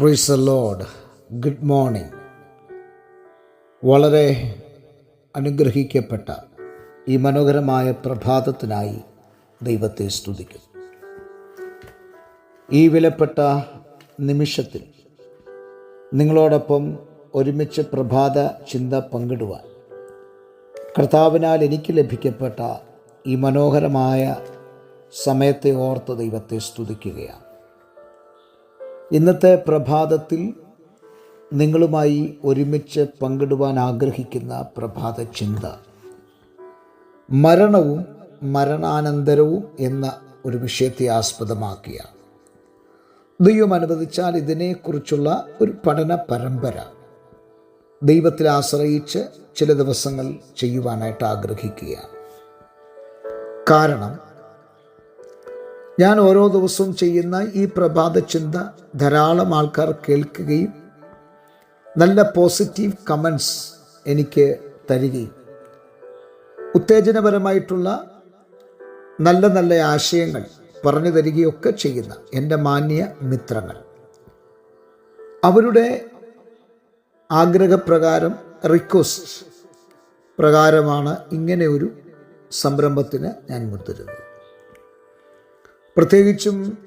പ്രീസ് load good morning വളരെ അനുഗ്രഹിക്കപ്പെട്ട ഈ മനോഹരമായ പ്രഭാതത്തിനായി ദൈവത്തെ സ്തുതിക്കും ഈ വിലപ്പെട്ട നിമിഷത്തിൽ നിങ്ങളോടൊപ്പം ഒരുമിച്ച് പ്രഭാത ചിന്ത പങ്കിടുവാൻ കർത്താവിനാൽ എനിക്ക് ലഭിക്കപ്പെട്ട ഈ മനോഹരമായ സമയത്തെ ഓർത്ത് ദൈവത്തെ സ്തുതിക്കുകയാണ്. ഇന്നത്തെ പ്രഭാതത്തിൽ നിങ്ങളുമായി ഒരുമിച്ച് പങ്കിടുവാൻ ആഗ്രഹിക്കുന്ന പ്രഭാത ചിന്ത. മരണവും മരണാനന്തരവും എന്ന ഒരു വിഷയത്തെ ആസ്പദമാക്കിയാണ് ദൈവം അനുവദിച്ചാൽ ഇതിനെക്കുറിച്ചുള്ള ഒരു പഠന പരമ്പര ദൈവത്തിൽ ആശ്രയിച്ച് ചില ദിവസങ്ങൾ ചെയ്യുവാനായിട്ട് ആഗ്രഹിക്കുകയാണ് കാരണം ഞാൻ ഓരോ ദിവസവും ചെയ്യുന്ന ഈ പ്രഭാത ചിന്ത ധാരാളം ആൾക്കാർ കേൾക്കുകയും നല്ല പോസിറ്റീവ് കമൻസ് എനിക്ക് തരികയും. ഉത്തേജനപരമായിട്ടുള്ള നല്ല നല്ല ആശയങ്ങൾ പറഞ്ഞു തരികയൊക്കെ ചെയ്യുന്ന എന്റെ മാന്യ മിത്രങ്ങൾ. അവരുടെ ആഗ്രഹപ്രകാരം റിക്വസ്റ്റ് പ്രകാരമാണ് ഇങ്ങനെ ഒരു സംരംഭത്തിന് ഞാൻ മുതിരുന്നത് പ്രത്യേകിച്ചും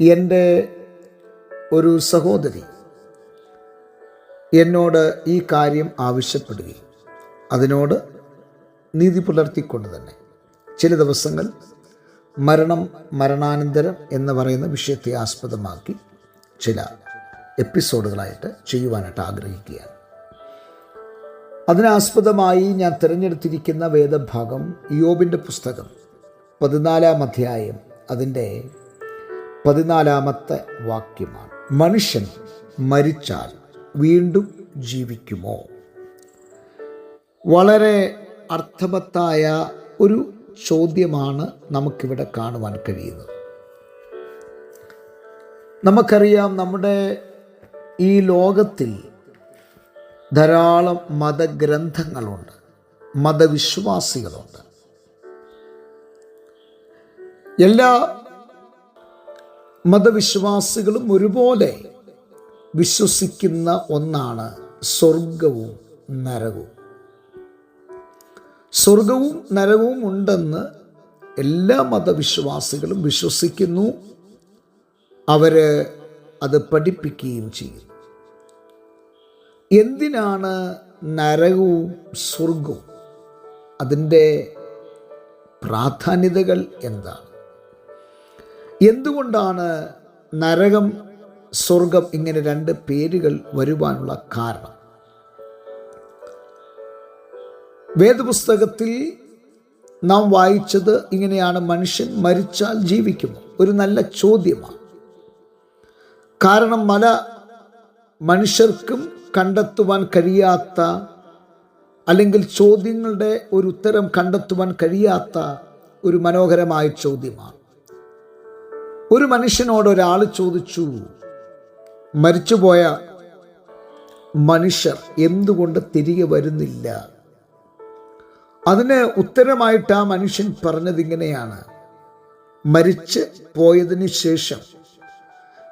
എന്റെ ഒരു സഹോദരി എന്നോട് ഈ കാര്യം ആവശ്യപ്പെടുകയും അതിനോട് നീതി പുലർത്തിക്കൊണ്ട് തന്നെ ചില ദിവസങ്ങൾ മരണം മരണാനന്തരം എന്ന് പറയുന്ന വിഷയത്തെ ആസ്പദമാക്കി ചില എപ്പിസോഡുകളായിട്ട് ചെയ്യുവാനായിട്ട് ആഗ്രഹിക്കുകയാണ്. അതിനാസ്പദമായി ഞാൻ തിരഞ്ഞെടുത്തിരിക്കുന്ന വേദഭാഗം യോബിന്റെ പുസ്തകം. പതിനാലാം അധ്യായം അതിന്റെ പതിനാലാമത്തെ വാക്യമാണ്. മനുഷ്യൻ മരിച്ചാൽ വീണ്ടും ജീവിക്കുമോ? വളരെ അർത്ഥവത്തായ ഒരു ചോദ്യമാണ് നമുക്കിവിടെ കാണുവാൻ കഴിയുന്നത്. നമുക്കറിയാം നമ്മുടെ ഈ ലോകത്തിൽ ധാരാളം മതഗ്രന്ഥങ്ങളുണ്ട് മതവിശ്വാസികളുണ്ട്. എല്ലാ മതവിശ്വാസികളും ഒരുപോലെ വിശ്വസിക്കുന്ന ഒന്നാണ് സ്വർഗവും നരകവും. സ്വർഗവും നരകവും ഉണ്ടെന്ന് എല്ലാ മതവിശ്വാസികളും വിശ്വസിക്കുന്നു. അവർ അത് പഠിപ്പിക്കുകയും ചെയ്യും. എന്തിനാണ് നരകവും സ്വർഗവും? അതിന്റെ പ്രാധാന്യതകൾ എന്താണ്? എന്തുകൊണ്ടാണ് നരകം സ്വർഗം ഇങ്ങനെ രണ്ട് പേരുകൾ വരുവാനുള്ള കാരണം? വേദപുസ്തകത്തിൽ നാം വായിച്ചത് ഇങ്ങനെയാണ്. മനുഷ്യൻ മരിച്ചാൽ ജീവിക്കുമോ? ഒരു നല്ല ചോദ്യമാണ്. കാരണം മല മനുഷ്യർക്കും കണ്ടെത്തുവാൻ കഴിയാത്ത അല്ലെങ്കിൽ ചോദ്യങ്ങളുടെ ഒരു ഉത്തരം കണ്ടെത്തുവാൻ കഴിയാത്ത ഒരു മനോഹരമായ ചോദ്യമാണ്. ഒരു മനുഷ്യനോട് ഒരാൾ ചോദിച്ചു മരിച്ചുപോയ മനുഷ്യർ എന്തുകൊണ്ട് തിരികെ വരുന്നില്ല? അതിന് ഉത്തരമായിട്ട് ആ മനുഷ്യൻ പറഞ്ഞത് ഇങ്ങനെയാണ്. മരിച്ച് പോയതിന് ശേഷം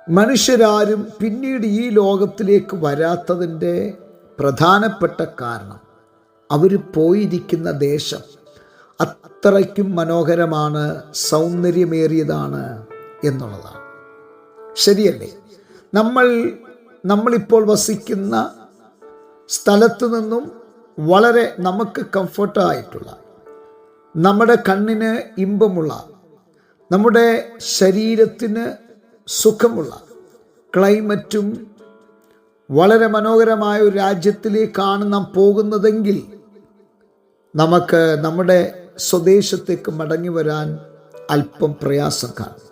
മനുഷ്യരാരും പിന്നീട് ഈ ലോകത്തിലേക്ക് വരാത്തതിന്റെ പ്രധാനപ്പെട്ട കാരണം അവർ പോയിരിക്കുന്ന ദേശം അത്രയ്ക്കും മനോഹരമാണ് സൗന്ദര്യമേറിയതാണ്. എന്നുള്ളതാണ്. ശരിയല്ലേ? നമ്മൾ നമ്മളിപ്പോൾ വസിക്കുന്ന സ്ഥലത്തു നിന്നും വളരെ നമുക്ക് കംഫർട്ടായിട്ടുള്ള നമ്മുടെ കണ്ണിന് ഇമ്പമുള്ള നമ്മുടെ ശരീരത്തിന് സുഖമുള്ള ക്ലൈമറ്റും വളരെ മനോഹരമായ ഒരു രാജ്യത്തിലേക്കാണ് നാം പോകുന്നതെങ്കിൽ നമുക്ക് നമ്മുടെ സ്വദേശത്തേക്ക് മടങ്ങി വരാൻ അല്പം പ്രയാസം കാണും.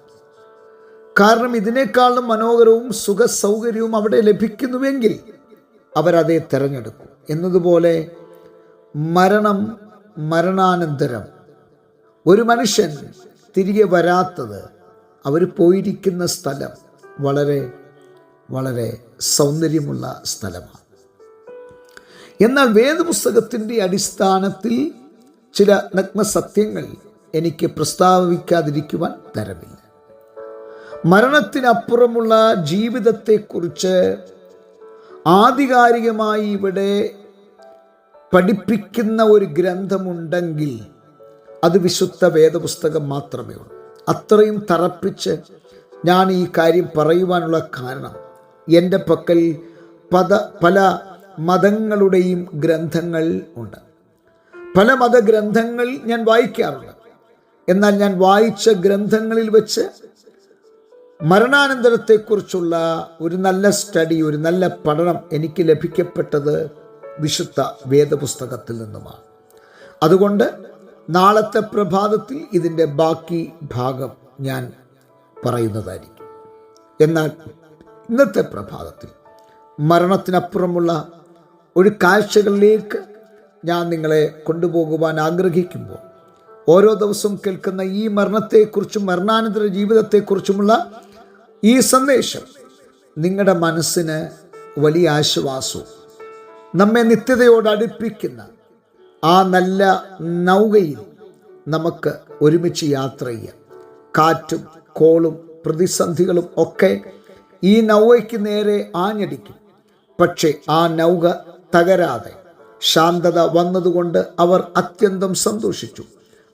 കാരണം ഇതിനേക്കാളും മനോഹരവും സുഖ സൗകര്യവും അവിടെ ലഭിക്കുന്നുവെങ്കിൽ അവരതേ തിരഞ്ഞെടുക്കും. എന്നതുപോലെ മരണം മരണാനന്തരം. ഒരു മനുഷ്യൻ തിരികെ വരാത്തത് അവർ പോയിരിക്കുന്ന സ്ഥലം വളരെ വളരെ സൗന്ദര്യമുള്ള സ്ഥലമാണ്. എന്നാൽ വേദപുസ്തകത്തിന്റെ അടിസ്ഥാനത്തിൽ ചില നഗ്നസത്യങ്ങൾ എനിക്ക് പ്രസ്താവിക്കാതിരിക്കുവാൻ തരമില്ല. മരണത്തിനപ്പുറമുള്ള ജീവിതത്തെക്കുറിച്ച് ആധികാരികമായി ഇവിടെ പഠിപ്പിക്കുന്ന ഒരു ഗ്രന്ഥമുണ്ടെങ്കിൽ അത് വിശുദ്ധ വേദപുസ്തകം മാത്രമേ ഉള്ളൂ. അത്രയും തറപ്പിച്ച് ഞാൻ ഈ കാര്യം പറയുവാനുള്ള കാരണം എന്റെ പക്കൽ പദ പല മതങ്ങളുടെയും ഗ്രന്ഥങ്ങൾ ഉണ്ട്. പല മതഗ്രന്ഥങ്ങൾ ഞാൻ വായിക്കാറുണ്ട്. എന്നാൽ ഞാൻ വായിച്ച ഗ്രന്ഥങ്ങളിൽ വെച്ച് മരണാനന്തരത്തെക്കുറിച്ചുള്ള ഒരു നല്ല സ്റ്റഡി ഒരു നല്ല പഠനം എനിക്ക് ലഭിക്കപ്പെട്ടത് വിശുദ്ധ വേദപുസ്തകത്തിൽ നിന്നുമാണ്. അതുകൊണ്ട് നാളത്തെ പ്രഭാതത്തിൽ ഇതിന്റെ ബാക്കി ഭാഗം ഞാൻ പറയുന്നതായിരിക്കും. എന്നാൽ ഇന്നത്തെ പ്രഭാതത്തിൽ മരണത്തിനപ്പുറമുള്ള ഒരു കാഴ്ചകളിലേക്ക് ഞാൻ നിങ്ങളെ കൊണ്ടുപോകുവാൻ ആഗ്രഹിക്കുമ്പോൾ ഓരോ ദിവസവും കേൾക്കുന്ന ഈ മരണത്തെക്കുറിച്ചും മരണാനന്തര ജീവിതത്തെക്കുറിച്ചുമുള്ള ഈ സന്ദേശം നിങ്ങളുടെ മനസ്സിന് വലിയ ആശ്വാസവും നമ്മെ നിത്യതയോട് അടുപ്പിക്കുന്ന ആ നല്ല നൗകയിൽ നമുക്ക് ഒരുമിച്ച് യാത്ര ചെയ്യാം. കാറ്റും കോളും പ്രതിസന്ധികളും ഒക്കെ ഈ നൗകയ്ക്ക് നേരെ ആഞ്ഞടിക്കും. പക്ഷേ ആ നൗക തകരാതെ ശാന്തത വന്നതുകൊണ്ട് അവർ അത്യന്തം സന്തോഷിച്ചു.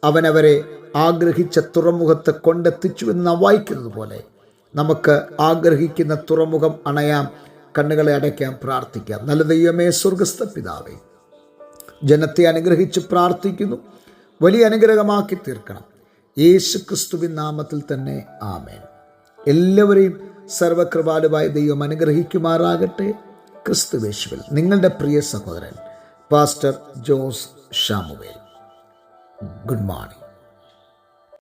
അവനവരെ ആഗ്രഹിച്ച തുറമുഖത്ത് കൊണ്ടെത്തിച്ചു എന്ന് നാം വായിക്കുന്നത് പോലെ നമുക്ക് ആഗ്രഹിക്കുന്ന തുറമുഖം അണയാം കണ്ണുകളെ അടയ്ക്കാം പ്രാർത്ഥിക്കാം. നല്ല ദൈവമേ സ്വർഗസ്ഥ പിതാവേ ജനത്തെ അനുഗ്രഹിച്ച് പ്രാർത്ഥിക്കുന്നു. വലിയ അനുഗ്രഹമാക്കി തീർക്കണം. യേശു ക്രിസ്തുവിൻ നാമത്തിൽ തന്നെ ആമേൻ. എല്ലാവരെയും സർവകൃപാലുവായ ദൈവം അനുഗ്രഹിക്കുമാറാകട്ടെ. ക്രിസ്തുവേശുവിൽ നിങ്ങളുടെ പ്രിയ സഹോദരൻ pastor Jose Samuel. Good morning.